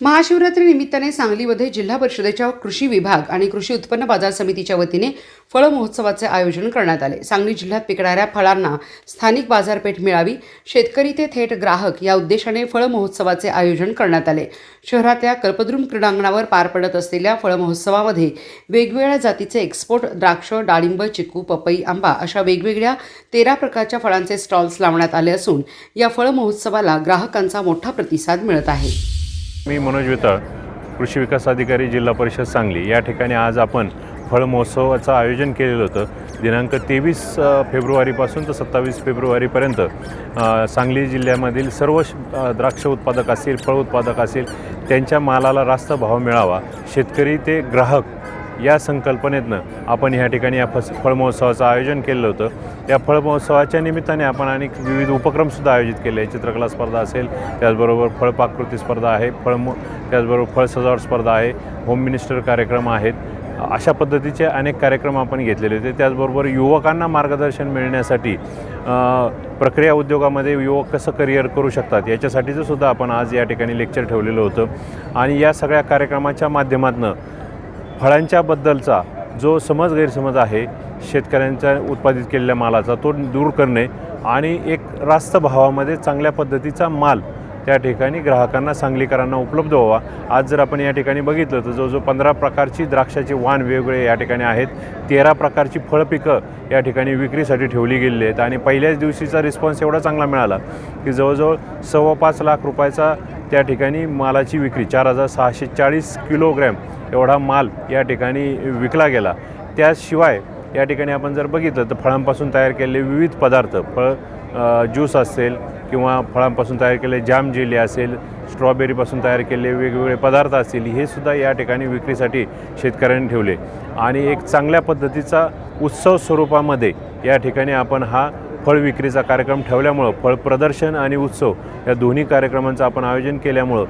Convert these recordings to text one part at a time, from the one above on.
महाशिवरात्री निमित्ताने सांगलीमध्ये जिल्हा परिषदेच्या कृषी विभाग आणि कृषी उत्पन्न बाजार समितीच्या वतीने फळ महोत्सवाचे आयोजन करण्यात आले. सांगली जिल्ह्यात पिकणाऱ्या फळांना स्थानिक बाजारपेठ मिळावी शेतकरी ते थेट ग्राहक या उद्देशाने फळ महोत्सवाचे आयोजन करण्यात आले. शहरातल्या कल्पद्रुम क्रीडांगणावर पार पडत असलेल्या फळ महोत्सवामध्ये वेगवेगळ्या जातीचे एक्सपोर्ट द्राक्ष डाळिंब चिकू पपई आंबा अशा वेगवेगळ्या तेरा प्रकारच्या फळांचे स्टॉल्स लावण्यात आले असून या फळ महोत्सवाला ग्राहकांचा मोठा प्रतिसाद मिळत आहे. मी मनोज वितळ कृषी विकास अधिकारी जिल्हा परिषद सांगली. या ठिकाणी आज आपण फळ महोत्सवाचं आयोजन केलेलं होतं. दिनांक तेवीस फेब्रुवारीपासून तर सत्तावीस फेब्रुवारीपर्यंत सांगली जिल्ह्यामधील सर्व द्राक्ष उत्पादक असतील फळ उत्पादक असतील त्यांच्या मालाला रास्त भाव मिळावा. शेतकरी ते ग्राहक या संकल्पनेतनं आपण ह्या ठिकाणी या फस फळ महोत्सवाचं आयोजन केलं होतं. या फळ महोत्सवाच्या निमित्ताने आपण अनेक विविध उपक्रमसुद्धा आयोजित केले. आहे चित्रकला स्पर्धा असेल त्याचबरोबर फळपाकृती स्पर्धा आहे फळ म त्याचबरोबर फळ सजावट स्पर्धा आहे होम मिनिस्टर कार्यक्रम आहेत. अशा पद्धतीचे अनेक कार्यक्रम आपण घेतलेले होते. त्याचबरोबर युवकांना मार्गदर्शन मिळण्यासाठी प्रक्रिया उद्योगामध्ये युवक कसं करिअर करू शकतात याच्यासाठीचं सुद्धा आपण आज या ठिकाणी लेक्चर ठेवलेलं होतं. आणि या सगळ्या कार्यक्रमाच्या माध्यमातून फळांच्याबद्दलचा जो समज गैरसमज आहे शेतकऱ्यांच्या उत्पादित केलेल्या मालाचा तो दूर करणे आणि एक रास्त भावामध्ये चांगल्या पद्धतीचा माल त्या ठिकाणी ग्राहकांना सांगलीकरांना उपलब्ध व्हावा. आज जर आपण या ठिकाणी बघितलं तर जवळजवळ पंधरा प्रकारची द्राक्षाचे वाण वेगवेगळे या ठिकाणी आहेत. तेरा प्रकारची फळपिकं या ठिकाणी विक्रीसाठी ठेवली गेलेली आहेत आणि पहिल्याच दिवशीचा रिस्पॉन्स एवढा चांगला मिळाला की जवळजवळ सव्वा पाच लाख रुपयाचा त्या ठिकाणी मालाची विक्री चार हजार सहाशे चाळीस किलोग्रॅम एवढा माल या ठिकाणी विकला गेला. त्याशिवाय या ठिकाणी आपण जर बघितलं तर फळांपासून तयार केलेले विविध पदार्थ फळ ज्यूस असेल किंवा फळांपासून तयार केलेले जाम जेली असेल स्ट्रॉबेरीपासून तयार केलेले वेगवेगळे पदार्थ असतील हे सुद्धा या ठिकाणी विक्रीसाठी शेतकऱ्यांनी ठेवले. आणि एक चांगल्या पद्धतीचा उत्सव स्वरूपामध्ये या ठिकाणी आपण हा फळ विक्रीचा कार्यक्रम ठेवल्यामुळं फळ प्रदर्शन आणि उत्सव या दोन्ही कार्यक्रमांचं आपण आयोजन केल्यामुळं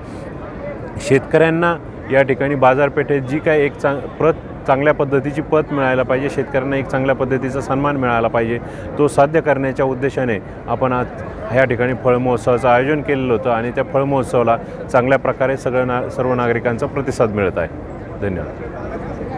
शेतकऱ्यांना या ठिकाणी बाजारपेठेत जी काय एक चांग प्रत चांगल्या पद्धतीची पत मिळायला पाहिजे. शेतकऱ्यांना एक चांगल्या पद्धतीचा सन्मान मिळाला पाहिजे. तो साध्य करण्याच्या उद्देशाने आपण आज ह्या ठिकाणी फळ महोत्सवाचं आयोजन केलेलं होतं आणि त्या फळ महोत्सवाला चांगल्या प्रकारे सगळं ना सर्व नागरिकांचा प्रतिसाद मिळत आहे. धन्यवाद.